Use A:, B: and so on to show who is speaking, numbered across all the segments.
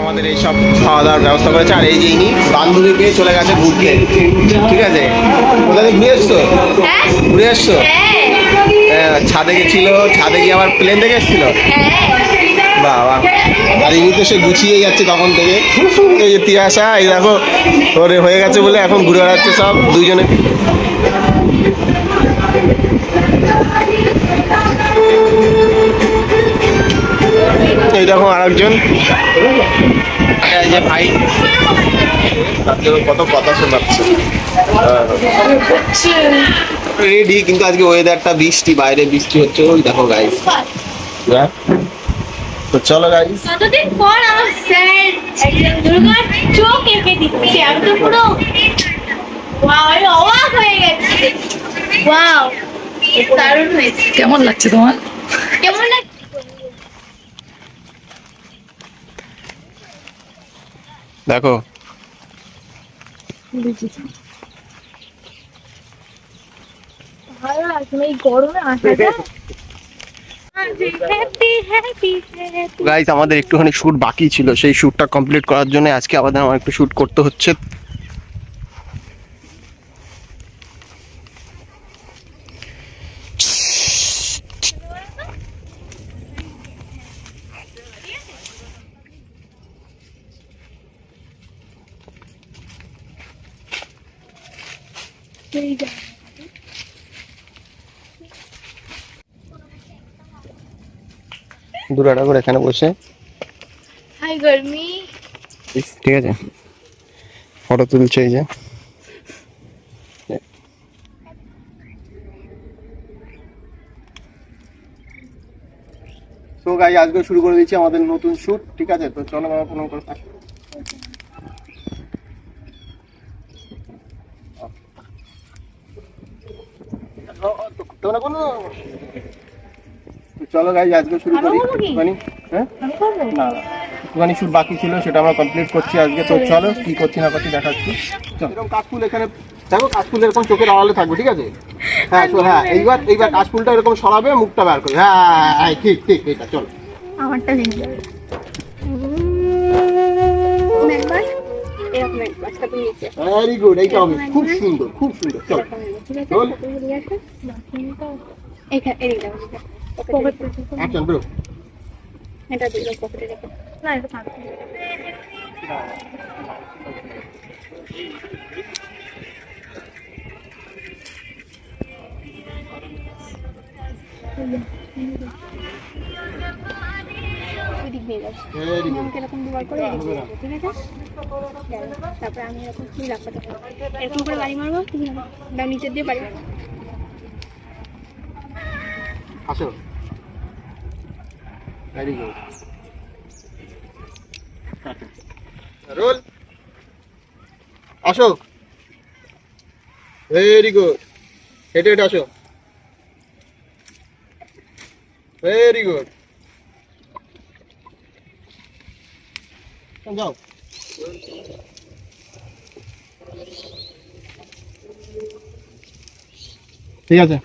A: আমাদের এই সব খাওয়া দাওয়ার ব্যবস্থা করেছে। আর এই যে ইনি বান্ধবীকে চলে গেছে ঘুরতে। ঠিক আছে? কোথা থেকে ঘুরে এসছো?
B: হ্যাঁ।
A: ঘুরে এসছো?
B: হ্যাঁ।
A: হ্যাঁ, ছাদে গেছিল ছাদে গিয়ে আবার প্লেন থেকে এসেছিল? বাবা আর ইনি তো সে গুছিয়ে যাচ্ছে তখন থেকে। এই যে তিয়াসা এই দেখো ওরে হয়ে গেছে বলে এখন ঘুরে বেড়াচ্ছে সব দুইজনে। এই দেখো আরেকজন। এই যে ভাই। কত কথা শোনাচ্ছে। রেডি কিন্তু আজকে ওয়েদারটা বৃষ্টি বাইরে বৃষ্টি হচ্ছে। ওই দেখো গাইস তো চলো গাইস
B: কতদিন পর আমার স্যার একজন দুর্গার চোখ এঁকে দিচ্ছে? আমি তো পুরো ওয়াও আমি অবাক হয়ে গেছি। ওয়াও দারুণ হয়েছে।
C: কেমন লাগছে তোমার?
B: কেমন লাগছে?
A: দেখো।
B: ভালো লাগছে এই গরমে আসা যায়। হ্যাপি হ্যাপি হ্যাপি
A: গাইস আমাদের একটুখানি শুট বাকি ছিল। সেই শুটটা কমপ্লিট করার জন্য আজকে আমাদের আমার একটু শুট করতে হচ্ছে। দুরাটা করে এখানে বসে।
B: হাই গরমি।
A: ঠিক আছে। ফটো তুলছে এই যে। তো গাই আজকে শুরু করে দিচ্ছি আমাদের নতুন শুট ঠিক আছে? তো চলো বাবা কোনো করে তোমরা কোনো চলো গাই আজকে শুরু করি? একটুখানি হ্যাঁ? না না একটুখানি শুট বাকি ছিল সেটা আমরা কমপ্লিট করছি আজকে। তো চলো। কি করছি না করছি দেখাচ্ছি। চলো। এরকম কাশফুল এখানে দেখো কাশফুল এরকম চোখের আড়ালে থাকবে ঠিক আছে? হ্যাঁ তো হ্যাঁ এইবার এইবার কাশফুলটা এরকম সরাবে মুখটা বার করবে হ্যাঁ ঠিক ঠিক এটা চলো।
B: আমারটা দিন যাবে।
A: ভেরি গুড এইটা হবে খুব সুন্দর খুব সুন্দর, চলো। চল। অ্যাকশন ব্রো
B: এটা দাও পকেটে রেখে না এটা থাকবে ওইদিক দিয়ে
A: গুড
B: আমাকে এরকম দুবার করে এদিক দিয়ে যাব, ঠিক আছে? তারপরে আমি এরকম তুমি এরকম করে বাড়ি মারবো তুমি নিচের দিয়ে বাড়ি
A: আসো। Very good roll. আসো। ভেরি গুড হেঁটে হেঁটে আসো। ভেরি গুড যাও ঠিক আছে।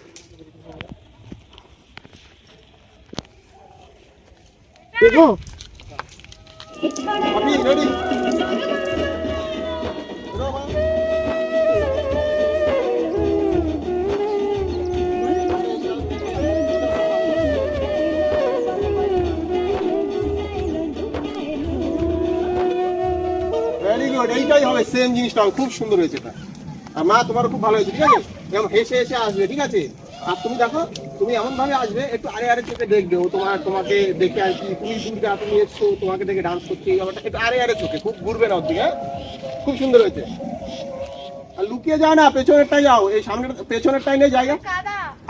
A: ভেরি হবে সেম জিনিসটা হবে। খুব সুন্দর হয়েছে এটা। আর মা তোমার খুব ভালো হয়েছে ঠিক আছে? যেমন হেসে হেসে আসবে ঠিক আছে? আর তুমি দেখো তুমি এমন ভাবে আসবে একটু আরে আরে চোখে দেখবে ও তোমার তোমাকে দেখে আর কি তুমি দুর্গা তুমি এসছো তোমাকে দেখে ডান্স করছে এই ব্যাপারটা একটু আরে আরে চোখে খুব ঘুরবে না ওর দিকে হ্যাঁ? খুব সুন্দর হয়েছে। আর লুকিয়ে যাও না পেছনেরটাই যাও এই সামনের পেছনেরটাই নেই জায়গা?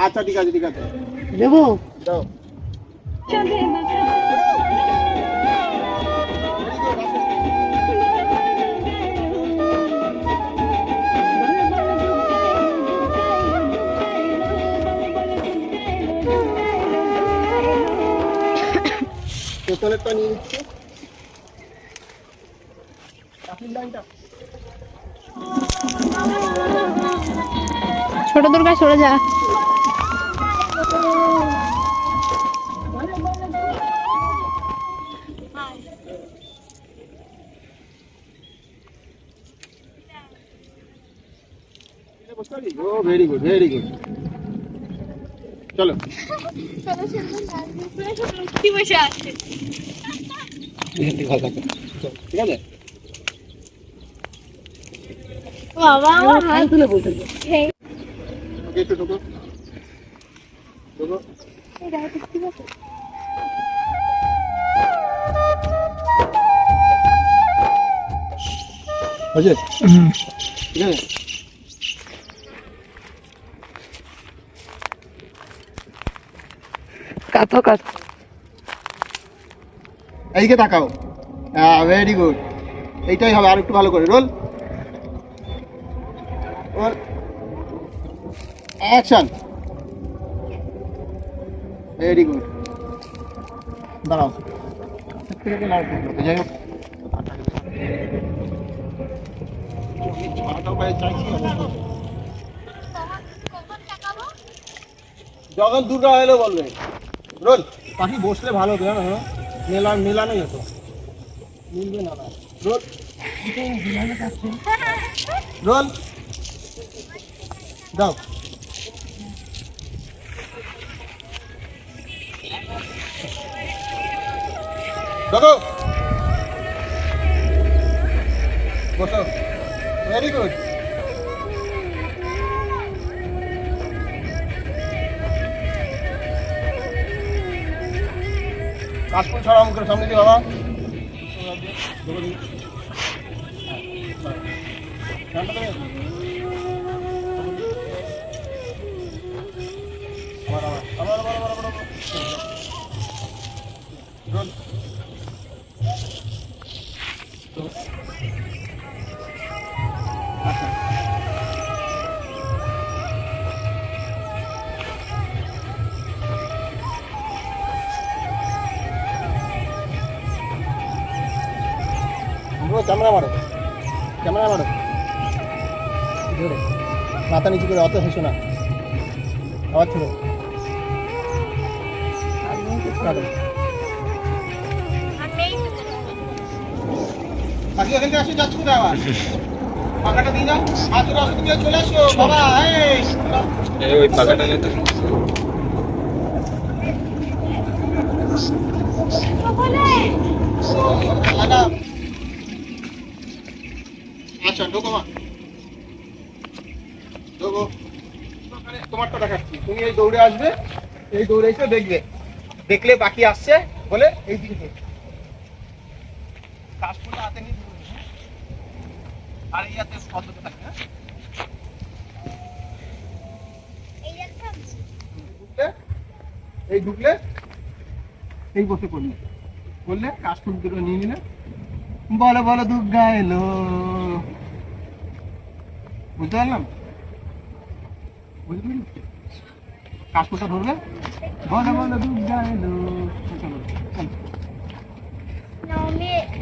A: আচ্ছা ঠিক আছে ঠিক আছে।
C: দেবো
A: যাও। লাইনেরটা নিয়ে নিচ্ছি।
B: ছোট দুর্গা সরে যা।
A: ভেরি গুড ভেরি গুড চলো। ঠিক আছে?
B: বাবা আমার হাত তুলে বসে
A: একটু ঢোকো। ঢোকো। হয়েছে? ঠিক আছে?
C: কাঁথো কাঁথো।
A: এইদিকে তাকাও। হ্যাঁ ভেরি গুড এইটাই হবে আর একটু ভালো করে। Roll roll action very good দাঁড়াও। যাই হোক। যখন দুটো এলো বলবে। রোল। পাখি বসলে ভালো হতো জানো? তো? মেলা মেলানো যেত মিলবে না না রোল। রোল। দাও। দেখো বসো। ভেরি গুড কাশফুল ছড়া মুখের সামনে দিয়ে বাবা দেখো পুরো ক্যামেরা মারো। ক্যামেরা মারো। ধরে। মাথা নিচু করে অত হেসো না। আবার ছিল বাকি এখান থেকে আসো যাচ্ছ কোথায় আবার? পাখাটা দিয়ে দাও হাতের অসুবিধা দিয়ে চলে আসো বাবা এই।
D: ওই পাকাটা নিতে
A: লাগা। আচ্ছা ঢোকো মা। ঢোকো। তোমারটা দেখাচ্ছি। তুমি এই দৌড়ে আসবে এই দৌড়ে এসে দেখবে। দেখলে বাকি আসছে বলে এই দিকে কাশফুলটা হাতে নিয়ে হ্যাঁ? আর শব্দটা হ্যাঁ? ঢুকলে এই ঢুকলে এই বসে পড়লে। বললে কাশফুল দুটো নিয়ে নিলে। বলো বলো দুর্গা এলো। বুঝতে পারলাম? কাশফুলটা ধরবে? বলো বলো দুর্গা এলো চলো, চলো।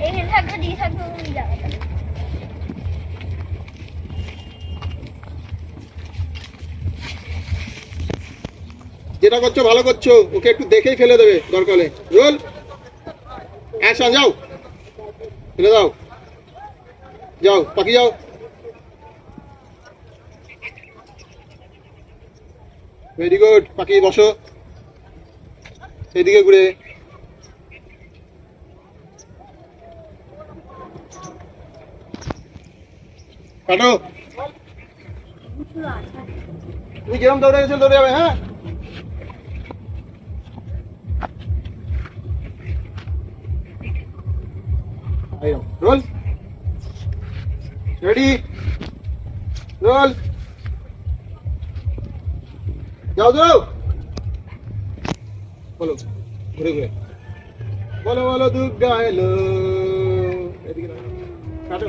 B: এখানে থাকব দিয়ে থাকব
A: যেটা করছ ভালো করছ। ওকে একটু দেখেই ফেলে দেবে দরকার রোল অ্যাকশন যাও। ফেলে দাও। যাও পাখি যাও। ভেরি গুড পাখি বসো। এদিকে ঘুরে। কাটো। তুমি যেরকম দৌড়ে গেছো? দৌড়ে যাবে হ্যাঁ? রোল। রেডি। রোল। যাও যাও বলো ঘুরে ঘুরে। বলো বলো দুর্গা এলো। এদিকে কাটো।